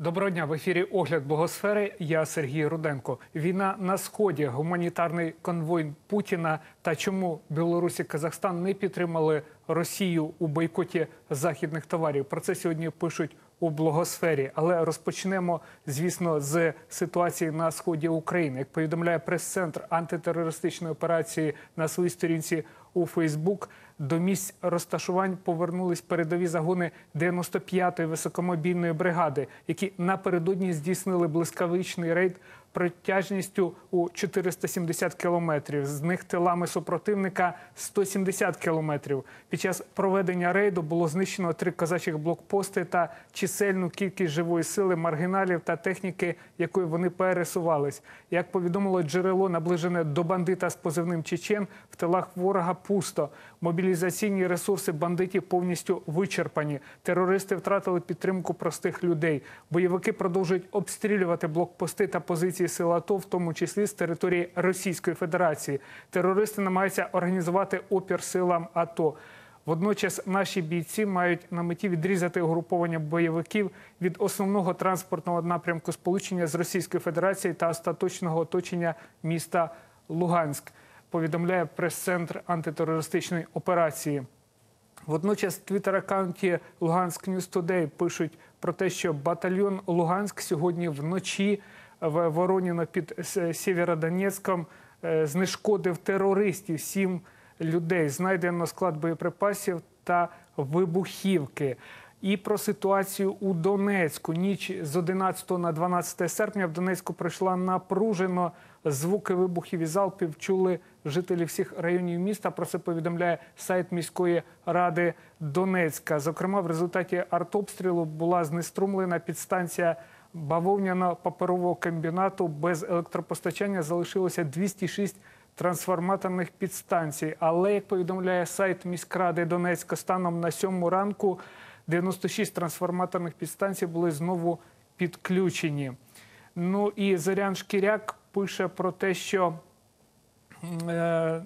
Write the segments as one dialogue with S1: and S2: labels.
S1: Доброго дня в ефірі Огляд Богосфери. Я Сергій Руденко. Війна на сході, гуманітарний конвой Путіна та чому Білорусь і Казахстан не підтримали Росію у бойкоті західних товарів. Про це сьогодні пишуть у блогосфері. Але розпочнемо, звісно, з ситуації на сході України. Як повідомляє прес-центр антитерористичної операції на своїй сторінці у Фейсбук, до місць розташувань повернулись передові загони 95-ї високомобільної бригади, які напередодні здійснили блискавичний рейд протяжністю у 470 кілометрів. З них тилами супротивника 170 кілометрів. Під час проведення рейду було знищено три козачих блокпости та чисельну кількість живої сили, маргіналів та техніки, якою вони пересувались. Як повідомило джерело, наближене до бандита з позивним Чечен, в тилах ворога пусто. Мобілізаційні ресурси бандитів повністю вичерпані. Терористи втратили підтримку простих людей. Бойовики продовжують обстрілювати блокпости та позиції сил АТО, в тому числі з території Російської Федерації. Терористи намагаються організувати опір силам АТО. Водночас наші бійці мають на меті відрізати угруповання бойовиків від основного транспортного напрямку сполучення з Російською Федерацією та остаточного оточення міста Луганськ. Повідомляє прес-центр антитерористичної операції. Водночас в твіттер-аккаунті Луганськ News Today пишуть про те, що батальйон Луганськ сьогодні вночі в Вороніно під Сєвєродонецьком е, знешкодив терористів. Сім людей знайдено склад боєприпасів та вибухівки. І про ситуацію у Донецьку. Ніч з 11 на 12 серпня в Донецьку пройшла напружено. Звуки вибухів і залпів чули жителі всіх районів міста. Про це повідомляє сайт міської ради Донецька. Зокрема, в результаті артобстрілу була знеструмлена підстанція бавовняно-паперового комбінату. Без електропостачання залишилося 206 трансформаторних підстанцій. Але як повідомляє сайт міськради Донецька, станом на сьому ранку 96 трансформаторних підстанцій були знову підключені. Ну і Зорян Шкіряк пише про те, що е,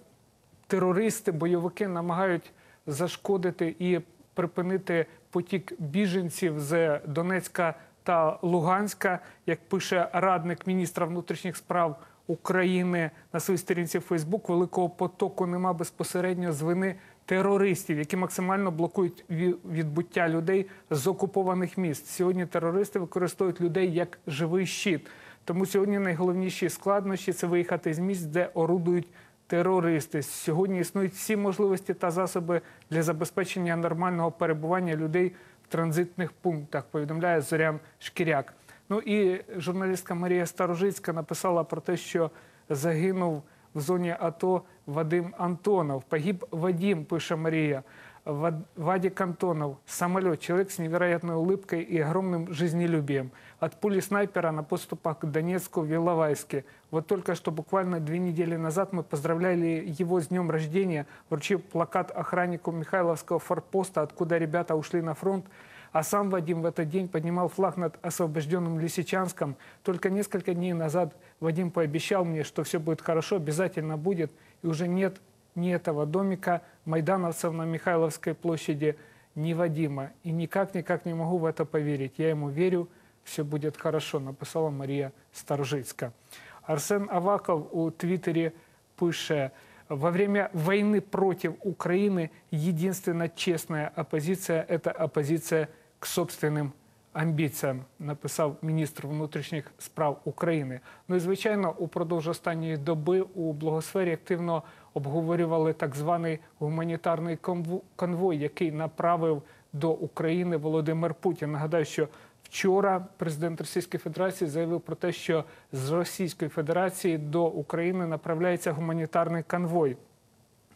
S1: терористи, бойовики намагають зашкодити і припинити потік біженців з Донецька та Луганська, як пише радник міністра внутрішніх справ України на своїй сторінці Фейсбук, великого потоку нема безпосередньо з вини терористів, які максимально блокують відбуття людей з окупованих міст. Сьогодні терористи використовують людей як живий щит. Тому сьогодні найголовніші складнощі це виїхати з місць, де орудують терористи. Сьогодні існують всі можливості та засоби для забезпечення нормального перебування людей транзитних пунктах. Повідомляє Зорян Шкіряк. Ну і журналістка Марія Старожицька написала про те, що загинув в зоні АТО Вадим Антонов. Погиб Вадим, пише Мария. Вадик Антонов, самолет, человек с невероятной улыбкой и огромным жизнелюбием. От пули снайпера на подступах к Донецку в Иловайске. Вот только что буквально две недели назад мы поздравляли его с днем рождения, вручив плакат охраннику Михайловского форпоста, откуда ребята ушли на фронт. А сам Вадим в этот день поднимал флаг над освобожденным Лисичанском. Только несколько дней назад Вадим пообещал мне, что все будет хорошо, обязательно будет. И уже нет ни этого домика майдановцев на Михайловской площади, ни Вадима. И никак-никак не могу в это поверить. Я ему верю, все будет хорошо, написала Мария Старжицька. Арсен Аваков у Твиттере пише, во время войны против Украины единственная честная оппозиция – это оппозиция к собственним амбіціям, написав міністр внутрішніх справ України. Ну і звичайно, упродовж останньої доби у благосфері активно обговорювали так званий гуманітарний конвой, який направив до України Володимир Путін. Нагадаю, що вчора президент Російської Федерації заявив про те, що з Російської Федерації до України направляється гуманітарний конвой.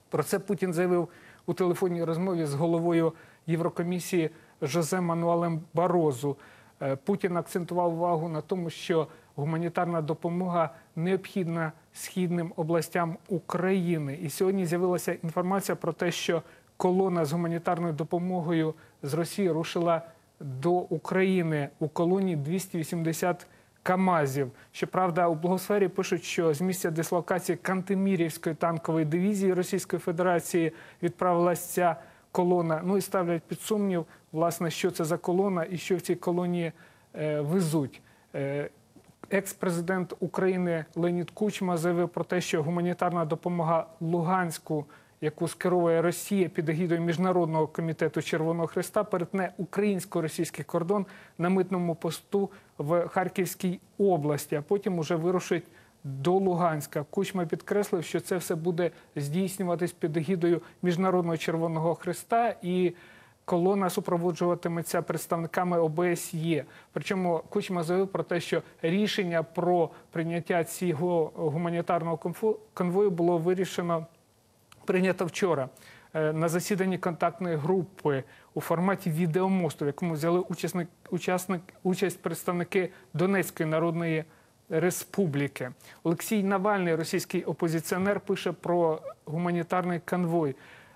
S1: Про це Путін заявив у телефонній розмові з головою Єврокомісії. Жозе Мануалем Барозу. Е, Путін акцентував увагу на тому, що гуманітарна допомога необхідна східним областям України. І сьогодні з'явилася інформація про те, що колона з гуманітарною допомогою з Росії рушила до України у колоні 280 Камазів. Щоправда, у благосфері пишуть, що з місця дислокації Кантемірівської танкової дивізії Російської Федерації відправилася ця колона. Ну і ставлять під сумнів, власне, що це за колона і що в цій колонії е, везуть. Е, Екс-президент України Леонід Кучма заявив про те, що гуманітарна допомога Луганську, яку скеровує Росія під егідою Міжнародного комітету Червоного Христа, перетне українсько-російський кордон на митному посту в Харківській області, а потім уже вирушить до Луганська. Кучма підкреслив, що це все буде здійснюватись під егідою Міжнародного Червоного Христа і колона супроводжуватиметься представниками ОБСЄ. Причому Кучма заявив про те, що рішення про прийняття цього гуманітарного конвою було вирішено прийнято вчора е, на засіданні контактної групи у форматі відеомосту, в якому взяли учасник, учасник, участь представники Донецької народної республіки. Олексій Навальний, російський опозиціонер, пише про гуманітарний конвой.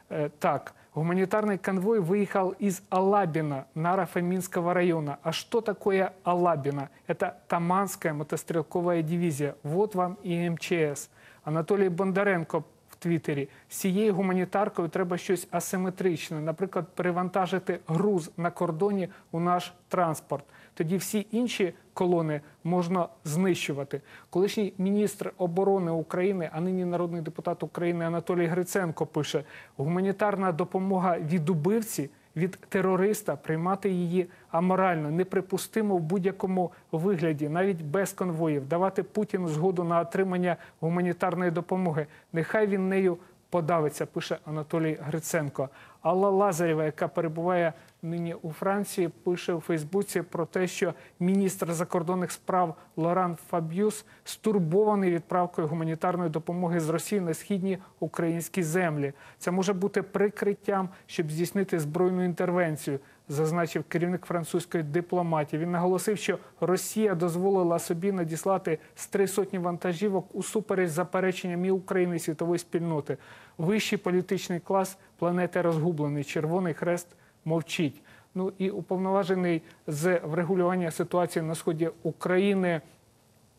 S1: Э, Так, гуманитарный конвой выехал из Алабина, Наро-Фоминского района. А что такое Алабина? Это Таманская мотострелковая дивизия. Вот вам и МЧС. Анатолій Бондаренко в Твіттері. З цією гуманітаркою треба щось асиметричне, наприклад, перевантажити груз на кордоні у наш транспорт. Тоді всі інші колони можна знищувати. Колишній міністр оборони України, а нині народний депутат України Анатолій Гриценко пише: гуманітарна допомога від убивці. Від терориста приймати її аморально, неприпустимо в будь-якому вигляді, навіть без конвоїв, давати Путіну згоду на отримання гуманітарної допомоги. Нехай він нею подавиться, пише Анатолій Гриценко. Алла Лазарєва, яка перебуває нині у Франції, пише у Фейсбуці про те, що міністр закордонних справ Лоран Фаб'юс стурбований відправкою гуманітарної допомоги з Росії на східні українські землі. Це може бути прикриттям, щоб здійснити збройну інтервенцію. Зазначив керівник французької дипломатії. Він наголосив, що Росія дозволила собі надіслати з три сотні вантажівок усупереч запереченням і України і світової спільноти. Вищий політичний клас планети розгублений. Червоний хрест мовчить. Ну і уповноважений з врегулювання ситуації на сході України.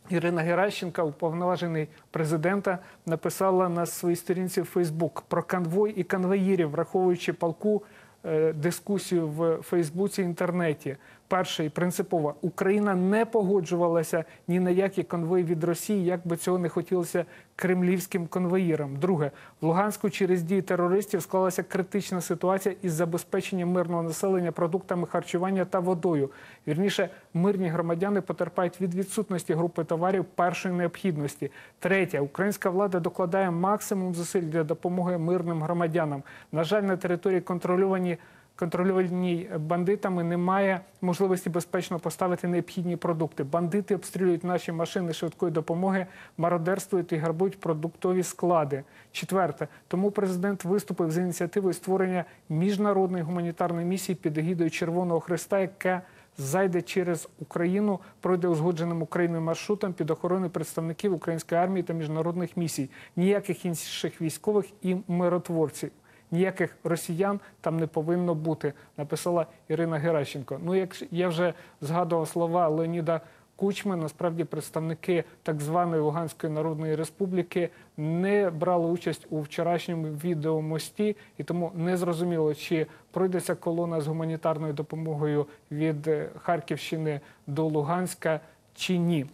S1: Ірина Геращенка, уповноважений президента, написала на своїй сторінці в Фейсбук про конвой і конвоїрів, враховуючи палку е, дискусію в Фейсбуці інтернеті. Перше і принципово Україна не погоджувалася ні на які конвої від Росії, як би цього не хотілося кремлівським конвоїрам. Друге, в Луганську через дії терористів склалася критична ситуація із забезпеченням мирного населення продуктами харчування та водою. Вірніше, мирні громадяни потерпають від відсутності групи товарів першої необхідності. Третє, українська влада докладає максимум зусиль для допомоги мирним громадянам. На жаль, на території контрольовані контрольованій бандитами немає можливості безпечно поставити необхідні продукти. Бандити обстрілюють наші машини швидкої допомоги, мародерствують і грабують продуктові склади. Четверте, тому президент виступив з ініціативою створення міжнародної гуманітарної місії під егідою Червоного Христа, яка Зайде через Україну, пройде узгодженим Україною маршрутом під охороною представників української армії та міжнародних місій, ніяких інших військових і миротворців. Ніяких росіян там не повинно бути, написала Ірина Геращенко. Ну, як я вже згадував слова Леоніда Кучми, насправді представники так званої Луганської Народної Республіки не брали участь у вчорашньому відеомості, і тому не зрозуміло, чи пройдеться колона з гуманітарною допомогою від е, Харківщини до Луганська чи ні.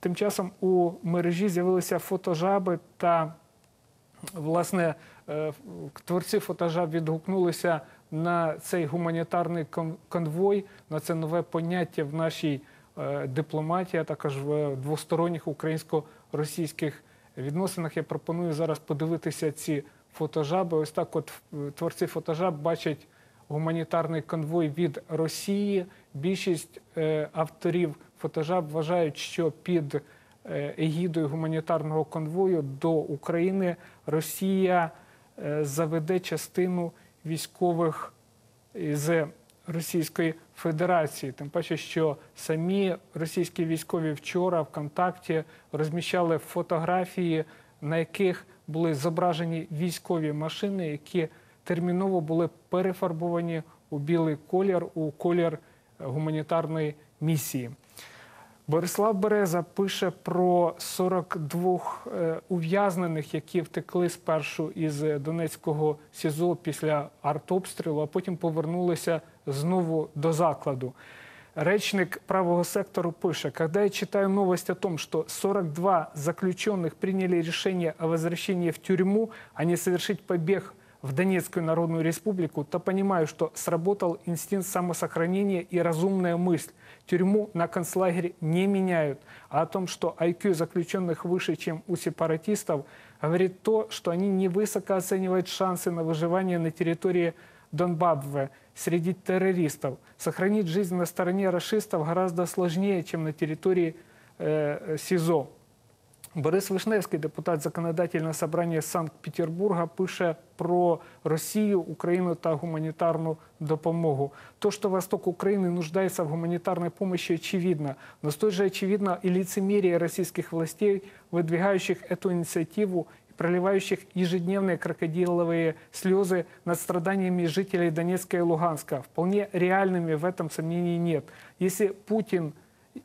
S1: Тим часом у мережі з'явилися фотожаби та власне е, творці фотожаб відгукнулися на цей гуманітарний конвой, на це нове поняття в нашій е, дипломатії, а також в двосторонніх українсько-російських відносинах. Я пропоную зараз подивитися ці фотожаби. Ось так, от е, творці фотожаб бачать гуманітарний конвой від Росії. Більшість авторів фотожаб вважають, що під егідою гуманітарного конвою до України Росія е, заведе частину військових з Російської Федерації. Тим паче, що самі російські військові вчора ВКонтакті розміщали фотографії, на яких були зображені військові машини, які терміново були перефарбовані у білий колір, у колір е, гуманітарної місії. Борислав Береза пише про 42 е, ув'язнених, які втекли спершу із Донецького СІЗО після артобстрілу, а потім повернулися знову до закладу. Речник правого сектору пише, когда я читаю новость о том, что 42 заключенных приняли решение о возвращении в тюрьму, а не совершить побег в Донецкую Народную Республику, то понимаю, что сработал инстинкт самосохранения и разумная мысль. Тюрьму на концлагерь не меняют. А о том, что IQ заключенных выше, чем у сепаратистов, говорит то, что они невысоко оценивают шансы на выживание на территории Донбабве среди террористов. Сохранить жизнь на стороне расистов гораздо сложнее, чем на территории э, СИЗО. Борис Вишневський, депутат законодательного собрання Санкт-Петербурга, пише про Росію, Україну та гуманітарну допомогу. То, что восток Украины нуждается в гуманитарной помощи, очевидно. Но столь же очевидно и лицемерие российских властей, выдвигающих эту инициативу и проливающих ежедневные крокодиловые слезы над страданиями жителей Донецка и Луганска. Вполне реальными в этом сомнений нет. Если Путин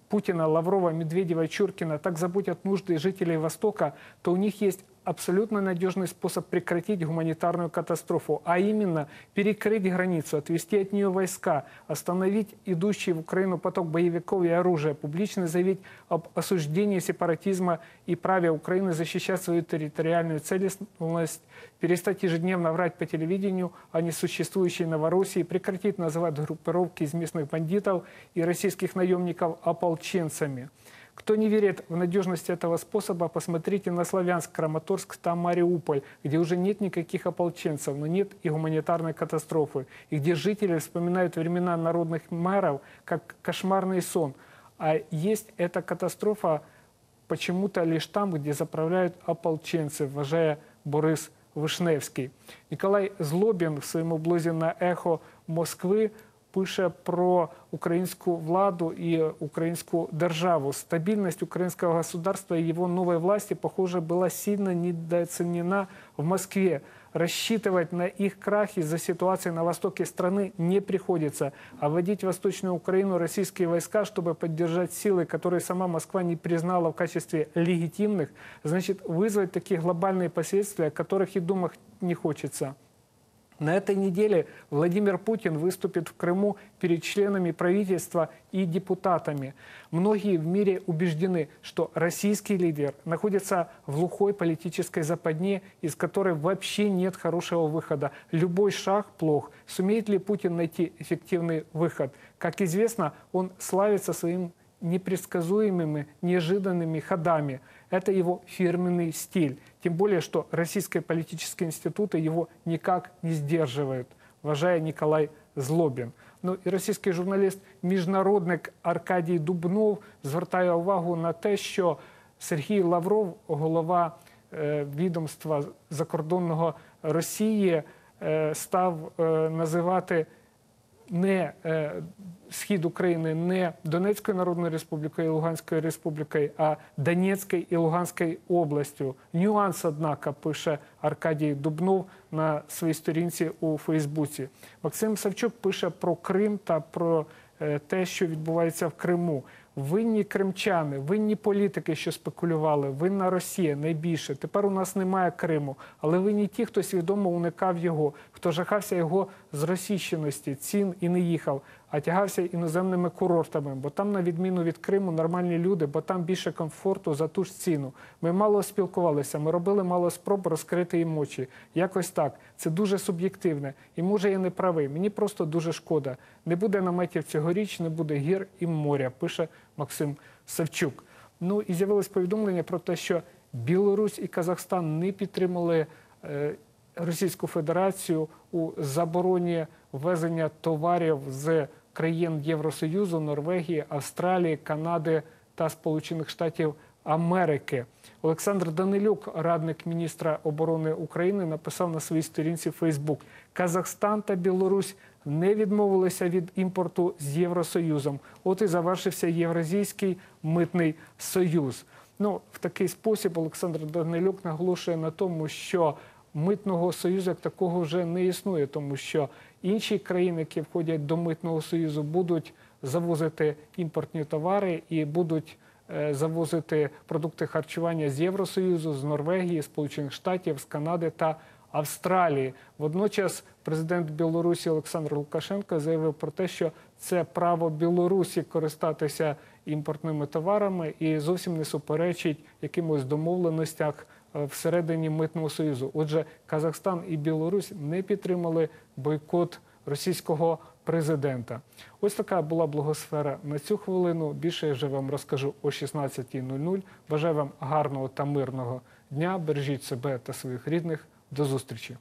S1: Путина, Лаврова, Медведева, Чуркина так заботят нужды жителей Востока, то у них есть абсолютно надежный способ прекратить гуманитарную катастрофу, а именно перекрыть границу, отвести от нее войска, остановить идущий в Украину поток боевиков и оружия, публично заявить об осуждении сепаратизма и праве Украины защищать свою территориальную целостность, перестать ежедневно врать по телевидению о несуществующей Новороссии, прекратить называть группировки из местных бандитов и российских наемников ополченцами. Кто не верит в надежность этого способа, посмотрите на Славянск, Краматорск, там Мариуполь, где уже нет никаких ополченцев, но нет и гуманитарной катастрофы, и где жители вспоминают времена народных мэров как кошмарный сон. А есть эта катастрофа почему-то лишь там, где заправляют ополченцы, вважає Борис Вишневський. Николай Злобін в своєму блозі на ехо Москви пише про українську владу і українську державу. Стабильность украинского государства и его новой власти, похоже, была сильно недооценена в Москве. Рассчитывать на их крах из-за ситуации на востоке страны не приходится. А вводить в Восточную Украину российские войска, чтобы поддержать силы, которые сама Москва не признала в качестве легитимных, значит вызвать такие глобальные последствия, о которых и думать не хочется. На этой неделе Владимир Путин выступит в Крыму перед членами правительства и депутатами. Многие в мире убеждены, что российский лидер находится в глухой политической западне, из которой вообще нет хорошего выхода. Любой шаг плох. Сумеет ли Путин найти эффективный выход? Как известно, он славится своим непредсказуемыми, неожиданными ходами. Это его фирменный стиль. Тем более, что российские политические институты его никак не сдерживают, вважає Николай Злобін. Ну і російський журналіст, міжнародник Аркадій Дубнов звертає увагу на те, що Сергій Лавров, голова е, відомства закордонного Росії, е, став е, називати не е, схід України не Донецькою Народною Республікою і Луганською Республікою, а Донецькою і Луганською областю. Нюанс, однако, пише Аркадій Дубнов на своїй сторінці у Фейсбуці. Максим Савчук пише про Крим та про е, те, що відбувається в Криму. Винні кримчани, винні політики, що спекулювали, винна Росія найбільше. Тепер у нас немає Криму, але винні ті, хто свідомо уникав його, хто жахався його зросійщеності, цін і не їхав, а тягався іноземними курортами. Бо там, на відміну від Криму, нормальні люди, бо там більше комфорту за ту ж ціну. Ми мало спілкувалися, ми робили мало спроб розкрити їм очі. Якось так. Це дуже суб'єктивне. І може я не правий. Мені просто дуже шкода. Не буде наметів цьогоріч, не буде гір і моря, пише Максим Савчук. Ну і з'явилось повідомлення про те, що Білорусь і Казахстан не підтримали е, Російську Федерацію у забороні ввезення товарів з країн Євросоюзу, Норвегії, Австралії, Канади та Сполучених Штатів Америки. Олександр Данилюк, радник міністра оборони України, написав на своїй сторінці Фейсбук: Казахстан та Білорусь не відмовилися від імпорту з Євросоюзом. От і завершився Євразійський митний союз. Ну, в такий спосіб Олександр Данилюк наголошує на тому, що митного союзу як такого вже не існує, тому що інші країни, які входять до митного союзу, будуть завозити імпортні товари і будуть е, завозити продукти харчування з Євросоюзу, з Норвегії, Сполучених Штатів, з Канади та Австралії. Водночас президент Білорусі Олександр Лукашенко заявив про те, що це право Білорусі користатися імпортними товарами і зовсім не суперечить якимось домовленостях всередині митного союзу. Отже, Казахстан і Білорусь не підтримали бойкот російського президента. Ось така була благосфера на цю хвилину. Більше я вже вам розкажу о 16.00. Бажаю вам гарного та мирного дня. Бережіть себе та своїх рідних. До зустрічі.